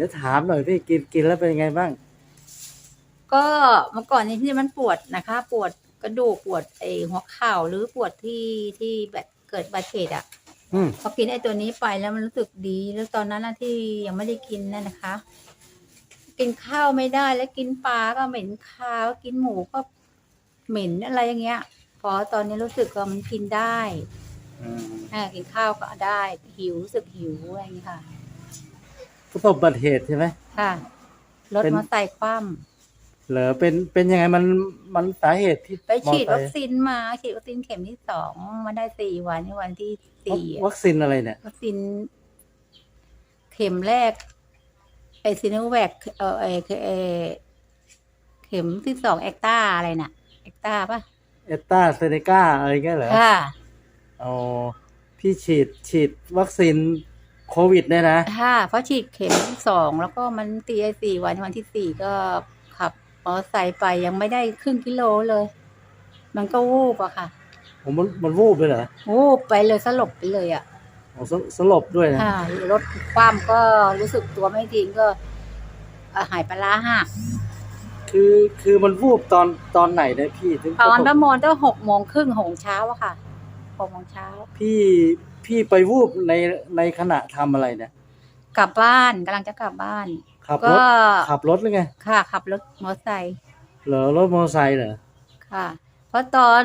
ดี๋ยวถามหน่อยพี่กินกินแล้วเป็นยังไงบ้าง ก็เมื่อก่อนนี้ที่มันปวดนะคะ ปวดกระดูกปวดไอหัวเข่าหรือปวดที่ที่แบบเกิดบาดเจ็บอะอืมพอกินไอตัวนี้ไปแล้วมันรู้สึกดี แล้วตอนนั้นนะที่ยังไม่ได้กินนั่นนะคะ กินข้าวไม่ได้แล้วกินปลาก็เหม็นคาวกินหมูก็เหม็นอะไรอย่างเงี้ย พอตอนนี้รู้สึกว่ามันกินได้อืมอ่ากินข้าวก็ได้หิวรู้สึกหิวอะไรอย่างเงี้ยค่ะ ประสบอุบัติเหตุใช่ไหม ค่ะรถเป็น มอเตอร์ไซค์คว่ำเหรอเป็นเป็นยังไงมันมันสาเหตุที่ไปฉีดมอวัเตคอร์ไซค์ซีนมา ฉีดวัคซีนเข็มที่สองมาได้สี่วันในวันที่สี่อะวัคซีนอะไรเนี่ย วัคซีนเข็มแรกไอซีโนแวคเออไอคือไอเข็มที่สองแอคตาอะไรน่ะแอคตาป่ะเอตตาเซเนกาอะไรเงี้ยเหรอค่ะ อ๋อพี่ฉีดฉีดวัคซีน โควิดเนี่ยนะ ค่ะเพราะฉีดเข็มที่สองแล้วก็มันตีไอสี่วันวันที่สี่ก็ขับมอเตอร์ไซค์ไปยังไม่ได้ครึ่งกิโลเลย มันก็วูบอะค่ะผมมันมันวูบเลยเหรอวูบไปเลยสลบไปเลยอะอ๋อสสลบด้วยนะ ค่ะรถคว่ำก็รู้สึกตัวไม่ดีก็เอ่อหายปลาร้าหักคือคือมันวูบตอนตอนไหนนะพี่ถึงตอนปประระสบมาณตั้งหกโมงครึ่งหกโมงเช้าอะค่ะ หกโมงเช้า พี่พี่ไปวูบในในขณะทำอะไรเนี่ยกลับบ้านกำลังจะกลับบ้าน ขับรก็ ถขับรถหรือไงค่ะ ขับรถมอเตอร์ไซค์เหรอรถมอเตอร์ไซค์เหรอค่ะ เพราะตอน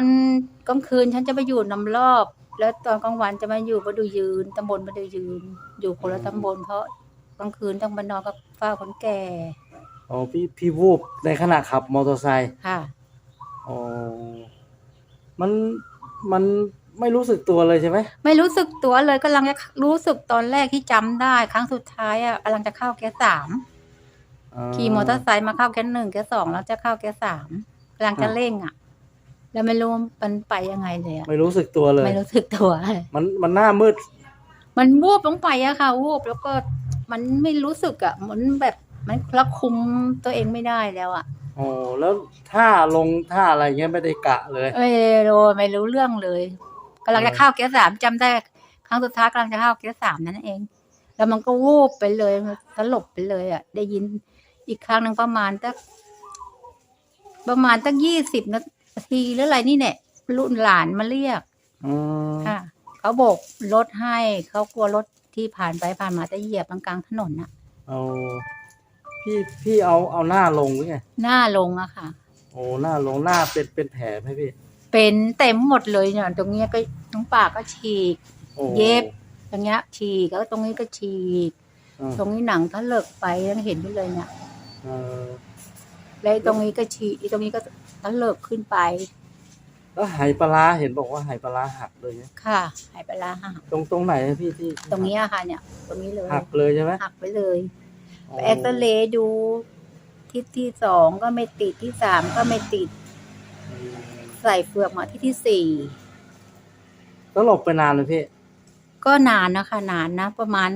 กลางคืนฉันจะไปอยู่นำรอบ แล้วตอนกลางวันจะมาอยู่ประดูยืนตำบลประดูยืน อยู่คนละตำบลเพราะกลางคืนต้องมานอนกับฝ้าคนแก่อ๋อพี่พี่วูบในขณะขับมอเตอร์ไซค์ค่ะ อ๋อมันมัน ไม่รู้สึกตัวเลยใช่ไหมไม่รู้สึกตัวเลยกำลังจะรู้สึกตอนแรกที่จำได้ ครั้งสุดท้ายอะกำลังจะเข้าแก๊สสามขี่มอเตอร์ไซค์มาเข้าแก๊สหนึ่งแก๊สสองแล้วจะเข้าแก๊สสามกำลังจะเร่งอะ แล้วไม่รู้มันไปยังไงเลยอะไม่รู้สึกตัวเลย ไม่รู้สึกตัวเลยมันมันหน้ามืด มันวูบลงไปอะค่ะวูบแล้วก็มันไม่รู้สึกอะเหมันแบบมันควบคุมตัวเองไม่ได้แล้วอะอ๋อแล้วท่าลงท่าอะไรเงี้ยไม่ได้กะเลยไม่รู้ไม่รู้เรื่องเลย กำลังจะเข้าแก๊สสามจำได้ครั้งสุดท้ายกำลังจะเข้าแก๊สสามนั่นเอง แล้วมันก็วูบไปเลยมันสลบไปเลยอะ ได้ยินอีกครั้งหนึ่งประมาณตั้งประมาณตั้งยี่สิบนาทีหรืออะไรนี่เนี่ยรุ่นหลานมาเรียกอืมค่ะเขาโบกรถให้เขากลัวรถที่ผ่านไปผ่านมาจะเหยียบกลางๆถนนน่ะเอาพี่พี่เอาเอาหน้าลงหรือไงหน้าลงอะค่ะ โอ้หน้าลงหน้าเป็นเป็นแผลไหมพี่ เป็นเต็มหมดเลยเนี่ยตรงเนี้ยก็ทั้งปากก็ฉีก โอ้ เย็บ ตรงเนี้ยฉีกแล้วตรงนี้ก็ฉีก อืม ตรงนี้หนังทะเลิกไปยังเห็นไปเลยเนี่ยเออแล้วตรงนี้ก็ฉีกตรงนี้ก็ทะเลิกขึ้นไปแล้วไหปลาร้าเห็นบอกว่าไหปลาร้าหักเลยเนี่ยค่ะหายไปละหักตรงตรงไหนนะพี่ที่ตรงนี้อะค่ะเนี่ย ตรงนี้เลยหักเลยใช่ไหมหักไปเลยอ๋อไปเอ็กซเรย์ดูที่ที่สองก็ไม่ติดที่สามก็ไม่ติดอืม ใส่เฟือกมาที่ที่สี่แล้วหลบไปนานเลยพี่ ก็นานนะคะนานนะ ประมาณ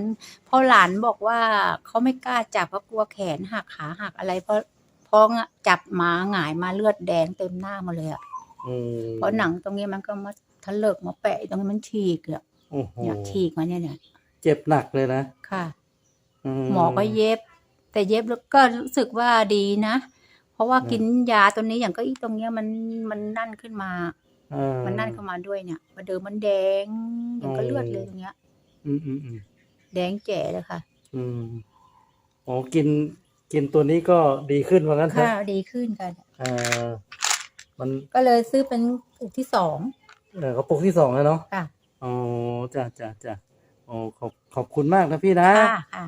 เพราะหลานบอกว่าเขาไม่กล้าจับเพราะกลัวแขนหักขาหักอะไร เพราะเพราะจับหมาหงายมาเลือดแดงเต็มหน้าหมาเลยอะอืมเพราะหนังตรงนี้มันก็มาทะเลิกมาแปะตรงนี้มันฉีกอะโอ้โหเนี่ยฉีกมาเนี่ยเนี่ยเจ็บหนักเลยนะค่ะมหมอก็เย็บ แต่เย็บแล้วก็รู้สึกว่าดีนะเพ ราะว่ากินยาตัวนี้อย่างก็อีตรงเนี้ยมันมันนั่นขึ้นมาเออมันนั่นเข้ามาด้วยเนี่ยมาเดิมมันแดงอย่างก็อ๋อเลือดเลยตรงเนี้ย อืมอืมอืมแดงแจ๋เลยค่ะอืมโอ้กิน กินตัวนี้ก็ดีขึ้นว่างั้นเถค่ะอะดีขึ้นค่ะ เออมันก็เลยซื้อเป็นอุกที่สองเออกระปุกที่สองแล้วเนาะค่ะอ๋อจ้ะจ้ะจ้ะโอ้ขอบขอบคุณมากนะพี่นะ ค่ะค่ะ